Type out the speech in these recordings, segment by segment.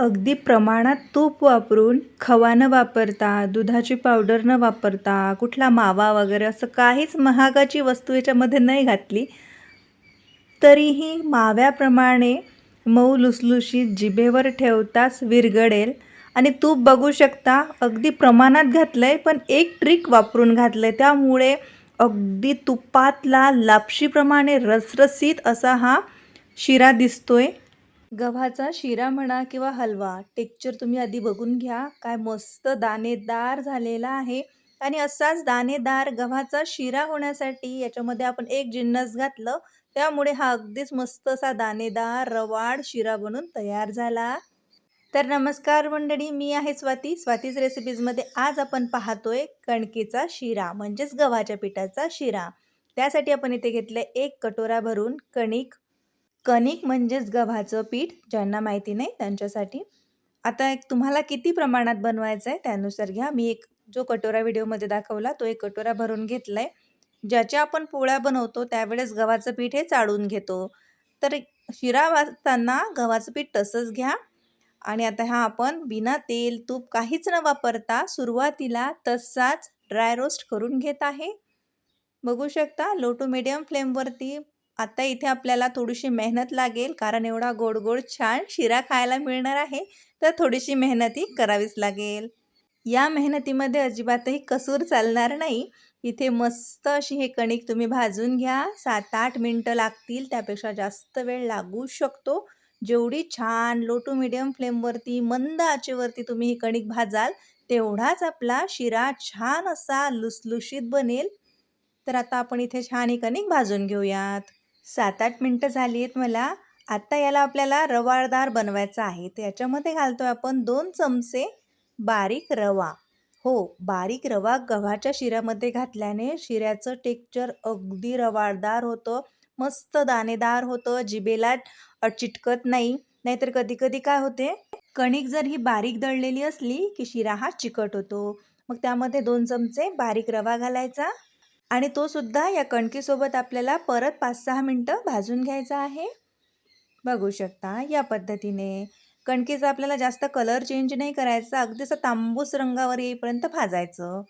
अगदी प्रमाणात तूप वापरून खवा न वापरता दुधाची पावडर न वापरता कुठला मावा वगैरे असं काहीच महागाची वस्तू याच्यामध्ये नाही घातली तरीही माव्याप्रमाणे मऊ लुसलुशीत जिभेवर ठेवताच विरगडेल आणि तूप बघू शकता अगदी प्रमाणात घातलं आहे पण एक ट्रिक वापरून घातलं आहे त्यामुळे अगदी तुपातला लापशीप्रमाणे रसरसीत असा हा शिरा दिसतोय. गव्हाचा शिरा म्हणा किंवा हलवा टेक्चर तुम्ही आधी बघून घ्या. काय मस्त दाणेदार झालेला आहे. आणि असाच दाणेदार गव्हाचा शिरा होण्यासाठी याच्यामध्ये आपण एक जिन्नस घातलं. त्यामुळे हा अगदीच मस्त असा दाणेदार रवाड शिरा बनून तयार झाला. तर नमस्कार मंडळी मी आहे स्वाती. स्वातीज रेसिपीजमध्ये आज आपण पाहतोय कणकेचा शिरा म्हणजेच गव्हाच्या पिठाचा शिरा. त्यासाठी आपण इथे घेतलं एक कटोरा भरून कणिक कणिक म्हणजेच गव्हाचं पीठ ज्यांना माहिती नाही त्यांच्यासाठी. आता एक तुम्हाला किती प्रमाणात बनवायचं आहे त्यानुसार घ्या. मी एक जो कटोरा व्हिडिओमध्ये दाखवला तो एक कटोरा भरून घेतला आहे ज्याच्या आपण पोळ्या बनवतो त्यावेळेस गव्हाचं पीठ हे चाळून घेतो. तर शिरा वाजताना गव्हाचं पीठ तसंच घ्या. आणि आता हा आपण बिना तेल तूप काहीच न वापरता सुरुवातीला तसाच ड्राय रोस्ट करून घेत आहे. बघू शकता लो टू मिडियम फ्लेमवरती आता इथे आपल्याला थोडीशी मेहनत लागेल कारण एवढा गोड गोड छान शिरा खायला मिळणार आहे तर थोडीशी मेहनती करावीच लागेल. या मेहनतीमध्ये अजिबातही कसूर चालणार नाही. इथे मस्त अशी हे कणिक तुम्ही भाजून घ्या. सात आठ मिनटं लागतील त्यापेक्षा जास्त वेळ लागू शकतो. जेवढी छान लो टू मिडियम फ्लेमवरती मंद आचेवरती तुम्ही ही कणिक भाजाल तेवढाच आपला शिरा छान असा लुसलुशीत बनेल. तर आता आपण इथे छान ही कणिक भाजून घेऊयात. सात आठ मिनटं झाली आहेत मला. आता याला आपल्याला रवाळदार बनवायचा आहे. तर याच्यामध्ये घालतो आहे आपण दोन चमचे बारीक रवा. हो बारीक रवा गव्हाच्या शिऱ्यामध्ये घातल्याने शिऱ्याचं टेक्चर अगदी रवाळदार होतं. मस्त दाणेदार होतं. जिबेला चिटकत नाही. नाहीतर कधी कधी काय होते? कणिक जर ही बारीक दळलेली असली की शिरा हा चिकट होतो. मग त्यामध्ये दोन चमचे बारीक रवा घालायचा. आणि तो सुद्धा या कणकीसोबत आपल्याला परत पाच सहा मिनटं भाजून घ्यायचा आहे. बघू शकता या पद्धतीने कणकीचा आपल्याला जास्त कलर चेंज नाही करायचा अगदी असं तांबूस रंगावर येईपर्यंत भाजायचं.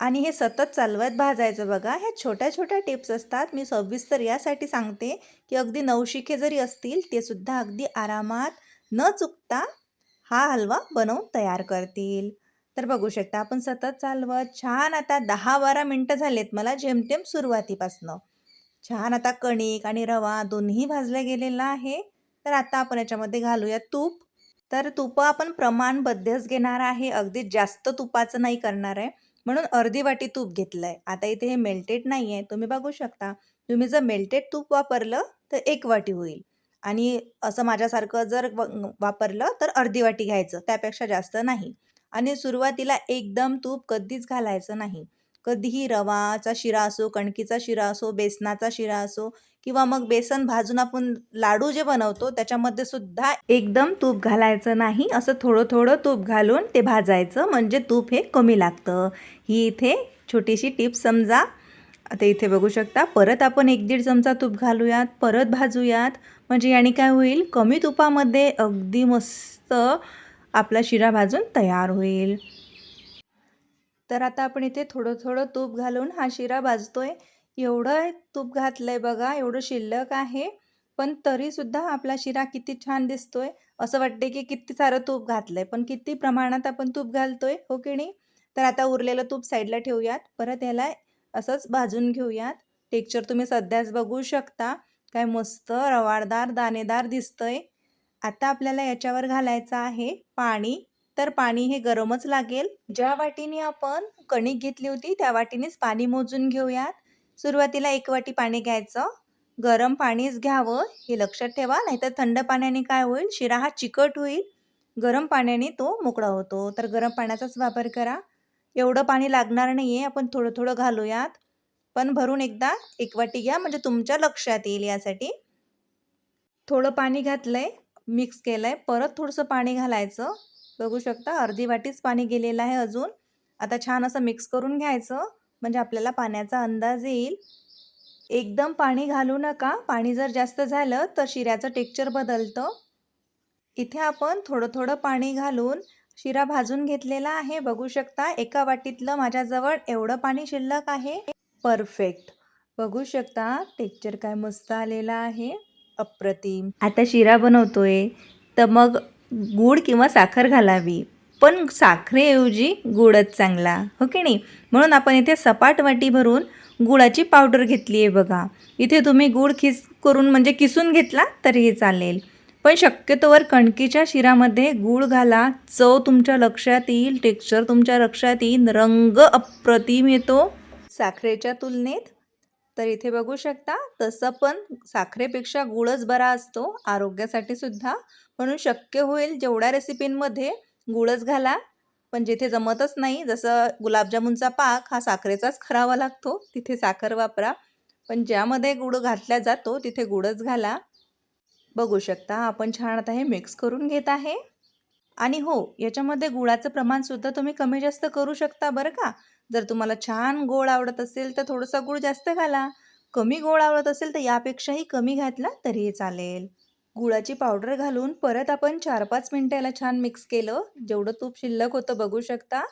आणि हे सतत चालवत भाजायचं बघा ह्या छोट्या छोट्या टिप्स असतात. मी सविस्तर यासाठी सांगते की अगदी नवशिखे जरी असतील ते सुद्धा अगदी आरामात न चुकता हा हलवा बनवून तयार करतील. तर बघू शकता आपण सतत चालवत छान आता दहा बारा मिनटं झालेत मला जेमतेम सुरुवातीपासनं. छान आता कणिक आणि रवा दोन्ही भाजला गेलेला आहे. तर आता आपण याच्यामध्ये घालूया तूप. तर तुप आपण प्रमाणबद्धच घेणार आहे. अगदी जास्त तुपाचं नाही करणार आहे. म्हणून अर्धी वाटी तूप घेतलं आहे आता इथे हे मेल्टेड नाही आहे तुम्ही बघू शकता तुम्ही जर मेल्टेड तूप वापरलं तर एक वाटी होईल. आणि असं माझ्यासारखं जर वापरलं तर अर्धी वाटी घ्यायचं. त्यापेक्षा जास्त नाही. आणि सुरुवातीला एकदम तूप कधीच घालायचं नाही. कधीही रवाचा शिरा असो कणकीचा शिरा असो बेसनाचा शिरा असो किंवा मग बेसन भाजून आपण लाडू जे बनवतो त्याच्यामध्ये सुद्धा एकदम तूप घालायचं नाही. असं थोडं थोडं तूप घालून ते भाजायचं. म्हणजे तूप हे कमी लागतं. ही इथे छोटीशी टिप समजा. आता इथे बघू शकता. परत आपण एक दीड चमचा तूप घालूयात. परत भाजूयात. म्हणजे याने काय होईल? कमी तुपामध्ये अगदी मस्त आपला शिरा भाजून तयार होईल. तर आता आपण इथे थोडं थोडं तूप घालून हा शिरा भाजतो आहे एवढं तूप घातलं आहे बघा एवढं शिल्लक आहे. पण तरीसुद्धा आपला शिरा किती छान दिसतोय. असं वाटते की किती सारं तूप घातलं आहे पण किती प्रमाणात आपण तूप घालतोय हो की नाही? तर आता उरलेलं तूप साईडला ठेवूयात. परत याला असंच भाजून घेऊयात. टेक्चर तुम्ही सध्याच बघू शकता. काय मस्त रवाळदार दाणेदार दिसतंय. आता आपल्याला याच्यावर घालायचं आहे पाणी. तर पाणी हे गरमच लागेल. ज्या वाटीने आपण कणिक घेतली होती त्या वाटीनेच पाणी मोजून घेऊयात. सुरुवातीला एक वाटी पाणी घ्यायचं. गरम पाणीच घ्यावं हे लक्षात ठेवा. नाहीतर थंड पाण्याने काय होईल? शिरा हा चिकट होईल. गरम पाण्याने तो मोकळा होतो. तर गरम पाण्याचाच वापर करा. एवढं पाणी लागणार नाही आहे आपण थोडं थोडं घालूयात. पण भरून एकदा एक वाटी घ्या. म्हणजे तुमच्या लक्षात येईल यासाठी. थोडं पाणी घातलं आहे मिक्स केलं आहे परत थोडंसं पाणी घालायचं. बघू शकता अर्धी वाटीच पाणी गेलेलं आहे अजून. आता छान असं मिक्स करून घ्यायचं. म्हणजे आपल्याला पाण्याचा अंदाज येईल. एकदम पाणी घालू नका. पाणी जर जास्त झालं तर शिऱ्याचं टेक्चर बदलतं. इथे आपण थोडं थोडं पाणी घालून शिरा भाजून घेतलेला आहे. बघू शकता एका वाटीतलं माझ्याजवळ एवढं पाणी शिल्लक आहे. परफेक्ट बघू शकता टेक्चर काय मस्त आलेला आहे. अप्रतिम. आता शिरा बनवतोय तर मग गूळ किंवा साखर घालावी. पण साखरेऐवजी गुळच चांगला हो की नाही? म्हणून आपण इथे सपाट वाटी भरून गुळाची पावडर घेतली आहे बघा. इथे तुम्ही गूळ खिस करून म्हणजे किसून घेतला तरीही चालेल. पण शक्यतोवर कणकीच्या शिरामध्ये गूळ घाला. चव तुमच्या लक्षात येईल टेक्स्चर तुमच्या लक्षात येईल रंग अप्रतिम येतो. साखरेच्या तुलनेत तर इथे बघू शकता तसं पण साखरेपेक्षा गुळच बरा असतो आरोग्यासाठी सुद्धा. म्हणून शक्य होईल जेवढ्या रेसिपींमध्ये गुळच घाला. पण जिथे जमतच नाही जसं गुलाबजामुनचा पाक हा साखरेचाच करावा लागतो तिथे साखर वापरा. पण ज्यामध्ये गुळ घातला जातो तिथे गुळच घाला. बघू शकता आपण छान आता हे मिक्स करून घेत आहे. आणि हो याच्यामध्ये गुळाचं प्रमाणसुद्धा तुम्ही कमी जास्त करू शकता बरं का. जर तुम्हाला छान गोड आवडत असेल तर थोडंसं गुळ जास्त घाला. कमी गोड आवडत असेल तर यापेक्षाही कमी घातला तरीही चालेल. गुळाची पावडर घालून परत आपण चार पाच मिनटं याला छान मिक्स केलं. जेवढं तूप शिल्लक होतं बघू शकता.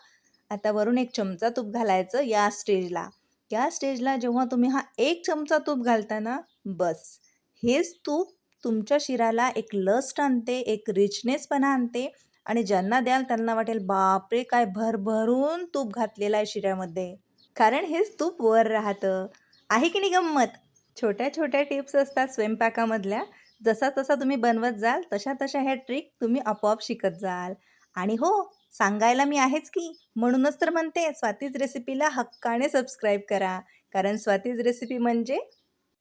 आता वरून एक चमचा तूप घालायचं या स्टेजला. या स्टेजला जेव्हा तुम्ही हा एक चमचा तूप घालता ना बस. हेच तूप तुमच्या शिराला एक लस्ट आणते एक रिचनेसपणा आणते. आणि ज्यांना द्याल त्यांना वाटेल बापरे! काय भरभरून तूप घातलेलं आहे शिऱ्यामध्ये. कारण हेच तूप वर राहतं. आहे की नाही गंमत? छोट्या छोट्या टिप्स असतात स्वयंपाकामधल्या. जसा तसा तुम्ही बनवत जाल तशा तशा ह्या ट्रिक तुम्ही आपोआप शिकत जाल. आणि हो सांगायला मी आहेच की म्हणूनच तर म्हणते स्वातीज रेसिपीला हक्काने सबस्क्राईब करा. कारण स्वातीज रेसिपी म्हणजे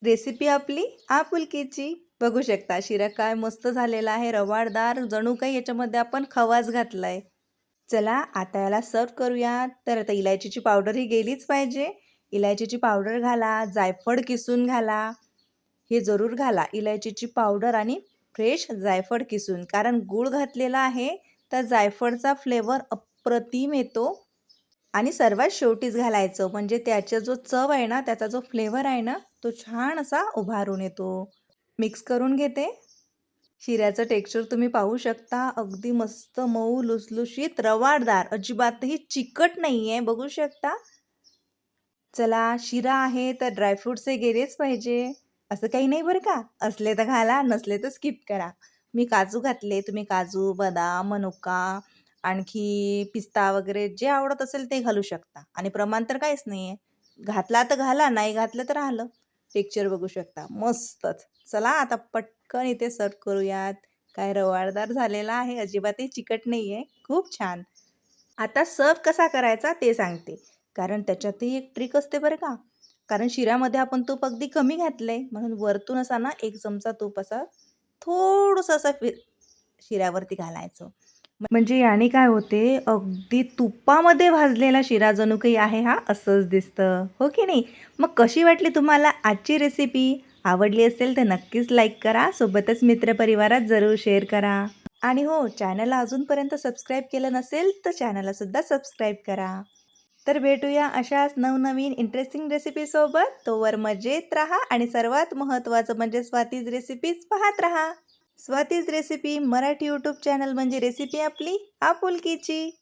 रेसिपी आपली आपुलकीची. बघू शकता शिरा काय मस्त झालेला आहे रवाळदार जणू काही याच्यामध्ये आपण खवाच घातलाय. चला आता याला सर्व करूया तर आता इलायचीची पावडर ही गेलीच पाहिजे. इलायचीची पावडर घाला जायफळ किसून घाला. हे जरूर घाला इलायचीची पावडर आणि फ्रेश जायफळ किसून. कारण गूळ घातलेला आहे तर जायफळचा फ्लेवर अप्रतिम येतो. आणि सर्वात शेवटीच घालायचं म्हणजे त्याचा जो चव आहे ना त्याचा जो फ्लेवर आहे ना तो छान असा उभारून येतो. मिक्स करून घेते. शिऱ्याचं टेक्स्चर तुम्ही पाहू शकता. अगदी मस्त मऊ लुसलुशीत रवाडदार. अजिबातही चिकट नाही आहे बघू शकता. चला शिरा आहे तर ड्रायफ्रूट्सही गेलेच पाहिजे. असं काही नाही बरं का? असले तर घाला नसले तर स्किप करा. मी काजू घातले. तुम्ही काजू बदाम मनुका आणखी पिस्ता वगैरे जे आवडत असेल ते घालू शकता. आणि प्रमाण तर काहीच नाही आहे घातला तर घाला नाही घातलं तर राहिलं. टेक्चर बघू शकता. मस्तच. चला आता पटकन इथे सर्व करूयात. काय रवाळदार झालेला आहे. अजिबातही चिकट नाही आहे खूप छान. आता सर्व कसा करायचा ते सांगते. कारण त्याच्यातही एक ट्रिक असते बरं का. कारण शिऱ्यामध्ये आपण तूप अगदी कमी घातलं आहे म्हणून वरतून असा ना एक चमचा तूप असा थोडंसं असं फिर शिऱ्यावरती घालायचं. म्हणजे याने काय होते? अगदी तुपामध्ये भाजलेला शिरा जणू काही आहे हा असंच दिसतं. हो की नाही? मग कशी वाटली तुम्हाला आजची रेसिपी आवडली असेल तर नक्कीच लाईक करा. सोबतच मित्रपरिवारात जरूर शेअर करा. आणि हो चॅनलला अजूनपर्यंत सबस्क्राईब केलं नसेल तर चॅनललासुद्धा सबस्क्राईब करा. तर भेटूया अशाच नवनवीन इंटरेस्टिंग रेसिपीसोबत तोवर मजेत राहा आणि सर्वात महत्त्वाचं म्हणजे स्वातीज रेसिपीज पाहत राहा. Swati's recipe Marathi YouTube channel म्हणजे रेसिपी आपली आपुलकीची.